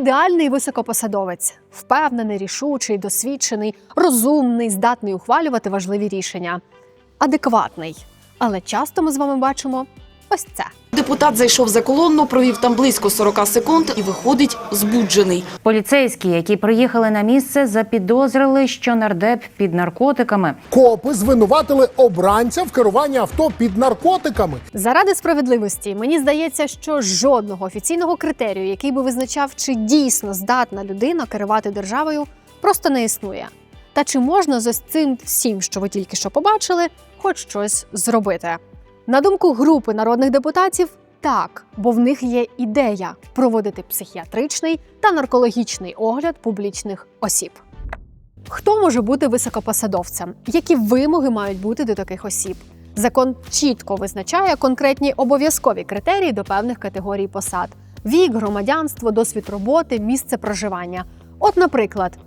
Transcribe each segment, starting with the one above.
Ідеальний високопосадовець, впевнений, рішучий, досвідчений, розумний, здатний ухвалювати важливі рішення, адекватний. Але часто ми з вами бачимо ось це. Депутат зайшов за колонну, провів там близько 40 секунд і виходить збуджений. Поліцейські, які приїхали на місце, запідозрили, що нардеп під наркотиками. Копи звинуватили обранця в керуванні авто під наркотиками. Заради справедливості мені здається, що жодного офіційного критерію, який би визначав, чи дійсно здатна людина керувати державою, просто не існує. Та чи можна з ось цим всім, що ви тільки що побачили, хоч щось зробити? На думку групи народних депутатів, так, бо в них є ідея проводити психіатричний та наркологічний огляд публічних осіб. Хто може бути високопосадовцем? Які вимоги мають бути до таких осіб? Закон чітко визначає конкретні обов'язкові критерії до певних категорій посад: вік, громадянство, досвід роботи, місце проживання. От, наприклад,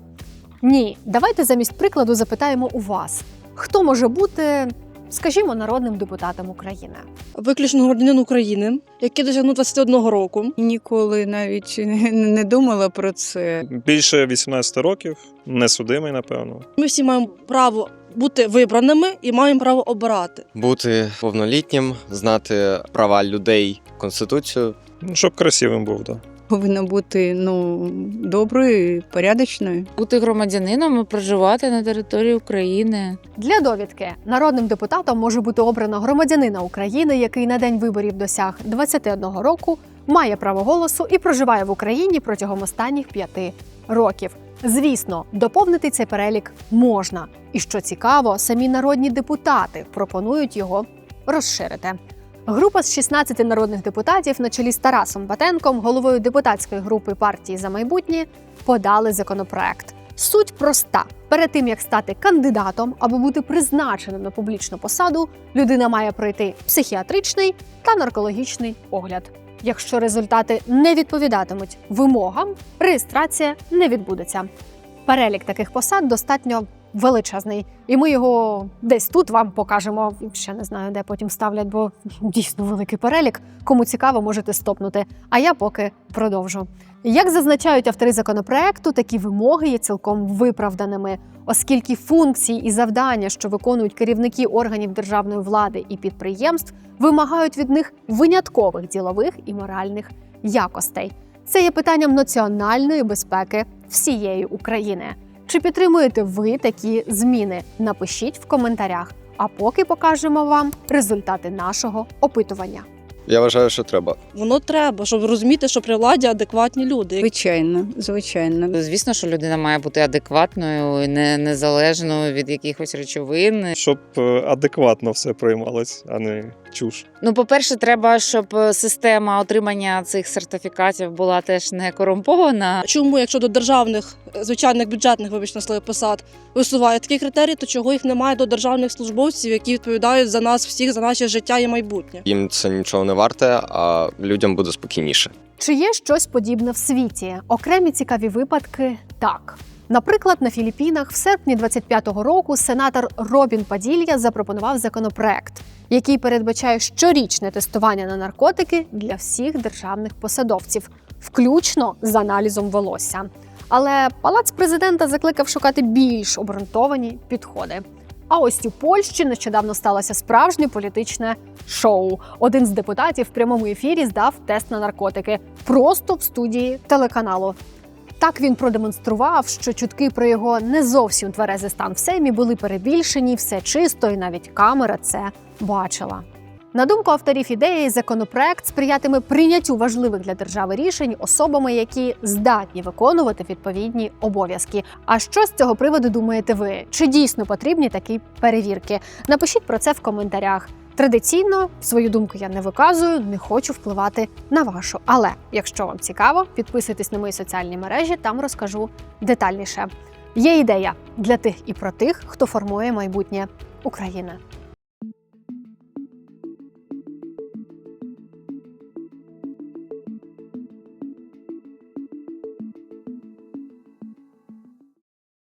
ні, давайте замість прикладу запитаємо у вас, хто може бути, скажімо, народним депутатом України. виключно громадянин України, який досягнув 21 року. Ніколи навіть не, не думала про це. Більше 18 років, несудимий, напевно. Ми всі маємо право бути вибраними і маємо право обирати. бути повнолітнім, знати права людей, конституцію. Ну, Щоб красивим був, так. Да. Повинна бути ну доброю, порядочною. бути громадянином і проживати на території України. Для довідки народним депутатом може бути обрано громадянина України, який на день виборів досяг 21 року, має право голосу і проживає в Україні протягом останніх п'яти років. Звісно, доповнити цей перелік можна. І що цікаво, самі народні депутати пропонують його розширити. Група з 16 народних депутатів на чолі з Тарасом Батенком, головою депутатської групи партії за майбутнє, подали законопроект. Суть проста: перед тим як стати кандидатом або бути призначеним на публічну посаду, людина має пройти психіатричний та наркологічний огляд. Якщо результати не відповідатимуть вимогам, реєстрація не відбудеться. Перелік таких посад достатньо величезний, і ми його десь тут вам покажемо. Ще не знаю, де потім ставлять, бо дійсно великий перелік. Кому цікаво, можете стопнути. А я поки продовжу. Як зазначають автори законопроекту, такі вимоги є цілком виправданими, оскільки функції і завдання, що виконують керівники органів державної влади і підприємств, вимагають від них виняткових ділових і моральних якостей. Це є питанням національної безпеки всієї України. Чи підтримуєте ви такі зміни? Напишіть в коментарях. А поки покажемо вам результати нашого опитування. Я вважаю, що треба. Воно треба, щоб розуміти, що при владі адекватні люди. Звичайно, звичайно. Звісно, що людина має бути адекватною, і не незалежною від якихось речовин. Щоб е, адекватно все приймалось, а не чуш. Ну, по-перше, треба, щоб е, система отримання цих сертифікатів була теж не корумпована. Чому, якщо до державних звичайних бюджетних вибачте на слові посад висувають такі критерії, то чого їх немає до державних службовців, які відповідають за нас всіх, за наше життя і майбутнє? Їм це нічого не варте, а людям буде спокійніше. Чи є щось подібне в світі? Окремі цікаві випадки так. Наприклад, на Філіппінах в серпні 25-го року сенатор Робін Паділья запропонував законопроект, який передбачає щорічне тестування на наркотики для всіх державних посадовців, включно з аналізом волосся. Але палац президента закликав шукати більш обґрунтовані підходи. А ось у Польщі нещодавно сталося справжнє політичне шоу. Один з депутатів в прямому ефірі здав тест на наркотики просто в студії телеканалу. Так він продемонстрував, що чутки про його не зовсім тверезий стан в семі були перебільшені, все чисто, і навіть камера це бачила. На думку авторів ідеї, законопроект сприятиме прийняттю важливих для держави рішень особами, які здатні виконувати відповідні обов'язки. А що з цього приводу думаєте ви? Чи дійсно потрібні такі перевірки? Напишіть про це в коментарях. Традиційно свою думку я не виказую, не хочу впливати на вашу. Але якщо вам цікаво, підписуйтесь на мої соціальні мережі, там розкажу детальніше. Є ідея для тих і про тих, хто формує майбутнє України.